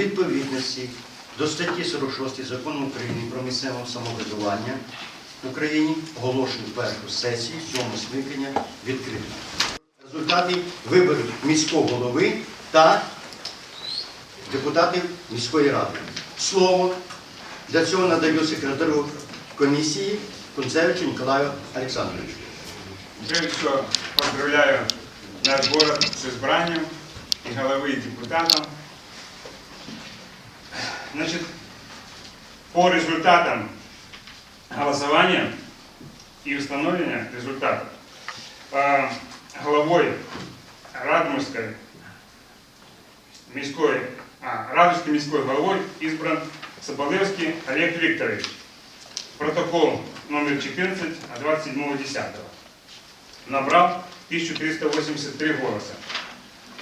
відповідності до статті 46 Закону України про місцеве самоврядування в Україні оголошую першу сесію сьомого скликання відкритою. Результати виборів міського голови та депутатів міської ради. Слово для цього надаю секретарю комісії Кунцевичу Ніколаю Олександровичу. Поздравляю наш город с избранием и головы, и депутатов. Значит, по результатам голосования и установления результатов э, главой Радомирской міської, а, Радовской міської головой избран Соболевский Олег Викторович. Протокол номер 14 от 27.10 набрал 1383 голоса.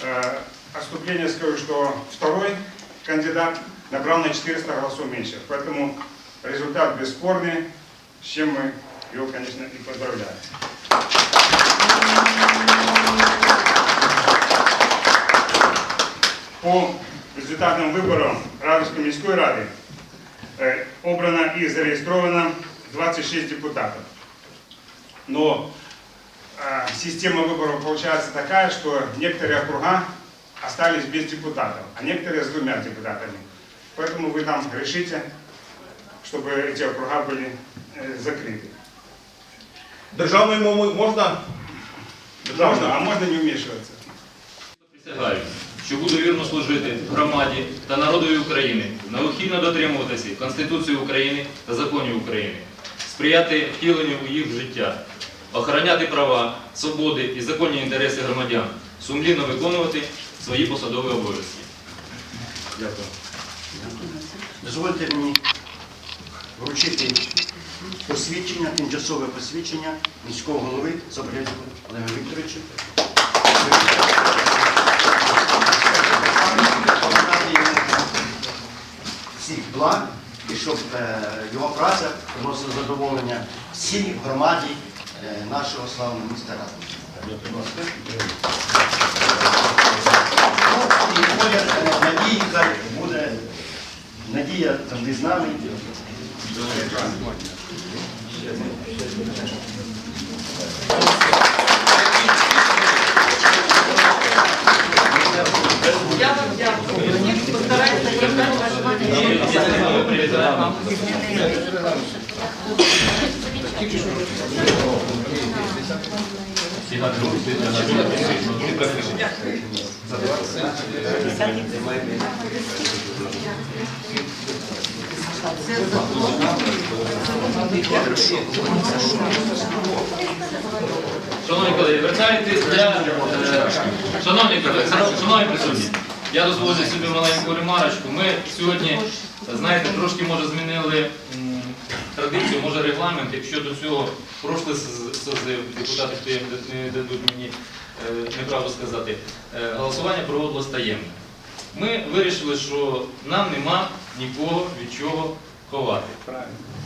Э, Отступление скажу, что второй кандидат набрал на 400 голосов меньше. Поэтому результат бесспорный, с чем мы его, конечно, и поздравляем. По результатам выборов Радовской міської ради обрано и зарегистрировано 26 депутатов. Но система выборов получается такая, что некоторые округа остались без депутатов, а некоторые с двумя депутатами. Поэтому вы там решите, чтобы эти округа были э, закрыты. Державною мовою можна? Можно, а можно не вмешиваться. Присягаю, що буду вірно служити громаді та народові України, необхідно дотримуватися Конституції України та законів України, сприяти втіленню їх в життя, охороняти права, свободи і законні інтереси громадян, сумлінно виконувати свої посадові обов'язки. Дякую. Дозвольте мені вручити посвідчення, тимчасове посвідчення міського голови Заболєцького Олега Вікторовича. Всіх благ і щоб е, його праця приносила задоволення всій громаді е, нашого славного міста Радомирська. Будь ласка. Ну, і колір е, надії хай буде Надія завжди з нами. Я вам дякую. Постараюся єднати ваше Привітаємо. Всі на другу Шановні колеги, вертаєтесь для... е, Шановні колеги, шановні присутні, я дозволю собі маленьку ремарочку. Ми сьогодні, знаєте, трошки може змінили традицію, може регламент, якщо до цього прошлий созив депутати хто їм не дадуть мені е, неправду сказати, е, голосування проводилось таємно. Ми вирішили, що нам нема нікого від чого ховати.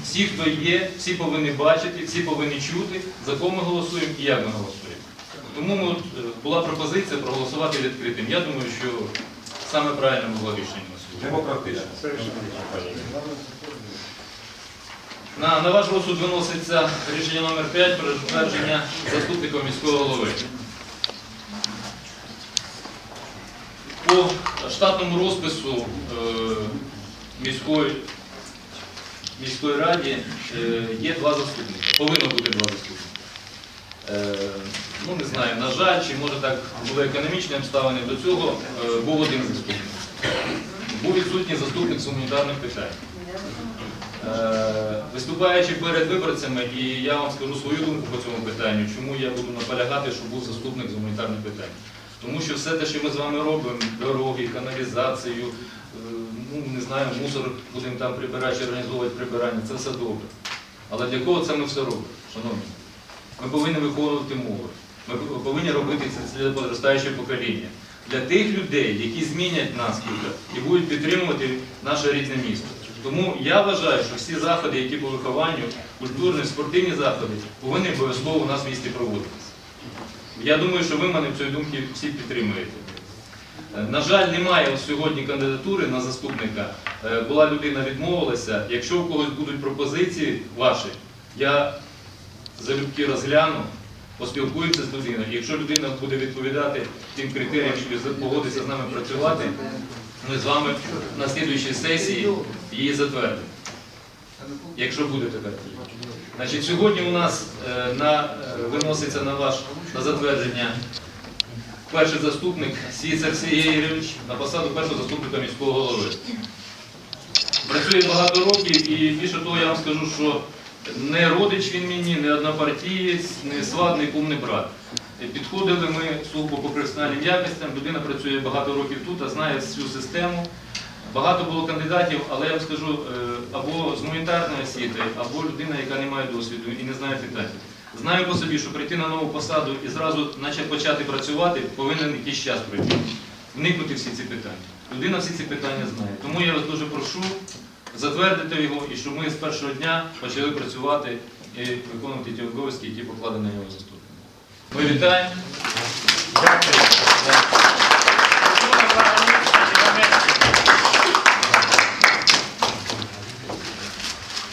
Всі, хто є, всі повинні бачити, всі повинні чути, за кого ми голосуємо і як ми голосуємо. Тому ми, от, е, була пропозиція проголосувати відкритим. Я думаю, що саме правильне було рішення. Демократично. На, на ваш розсуд виноситься рішення номер 5 про затвердження заступника міського голови. По штатному розпису е, міської, міської раді е, є два заступники. Повинно бути два заступники. Е, ну не знаю, на жаль, чи може так були економічні обставини, до цього е, був один заступник. Був відсутній заступник з гуманітарних питань. Е, Виступаючи перед виборцями, і я вам скажу свою думку по цьому питанню, чому я буду наполягати, щоб був заступник з гуманітарних питань. Тому що все те, що ми з вами робимо, дороги, каналізацію, е, ну не знаю, мусор будемо там прибирати чи організовувати прибирання, це все добре. Але для кого це ми все робимо, шановні? Ми повинні виховувати мови. Ми повинні робити це для подростаючого покоління. Для тих людей, які змінять нас і будуть підтримувати наше рідне місто. Тому я вважаю, що всі заходи, які по вихованню, культурні, спортивні заходи, повинні обов'язково у нас в місті проводитися. Я думаю, що ви мене в цій думці всі підтримуєте. Е, На жаль, немає сьогодні кандидатури на заступника. Е, Була людина відмовилася. Якщо у когось будуть пропозиції ваші, я залюбки розгляну, поспілкуємося з людиною. Якщо людина буде відповідати тим критеріям, що погодиться з нами працювати, ми з вами на слідуючій сесії її затвердимо. Якщо буде така. Значить, сьогодні у нас е, на, е, виноситься на ваш на затвердження перший заступник Сіцар Сергій на посаду першого заступника міського голови. Працює багато років і більше того, я вам скажу, що не родич він мені, не однопартієць, не сват, не кум, не брат. Підходили ми сугубо по професіональним якостям. Людина працює багато років тут, а знає всю систему. Багато було кандидатів, але я вам скажу, е, або з гуманітарної освіти, або людина, яка не має досвіду і не знає питань. Знаю по собі, що прийти на нову посаду і зразу наче почати працювати, повинен якийсь час пройти, вникнути всі ці питання. Людина всі ці питання знає. Тому я вас дуже прошу затвердити його і щоб ми з першого дня почали працювати і виконувати ті обов'язки, які покладені на його заступника. Ми вітаємо.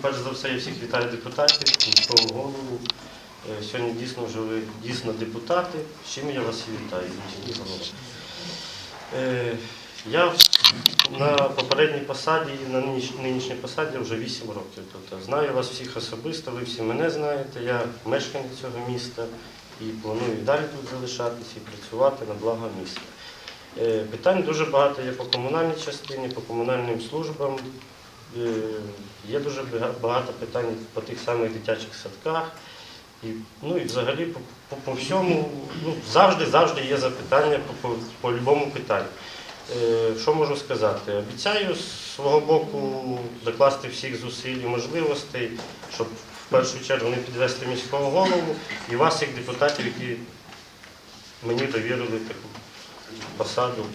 Перш за все, я всіх вітаю депутатів, міського голову. Е, Сьогодні дійсно вже ви дійсно депутати. З чим я вас і вітаю. Е, Я на попередній посаді, на нинішній посаді вже 8 років. Тобто знаю вас всіх особисто, ви всі мене знаєте. Я мешканець цього міста і планую і далі тут залишатися і працювати на благо міста. Е, Питань дуже багато є по комунальній частині, по комунальним службам. Е, Є дуже багато питань по тих самих дитячих садках. І, ну і взагалі по, по, по всьому, ну, завжди, завжди є запитання по, по, по любому питанню. Е, що можу сказати? Обіцяю з свого боку докласти всіх зусиль і можливостей, щоб в першу чергу не підвести міського голову і вас, як депутатів, які мені довірили таку посаду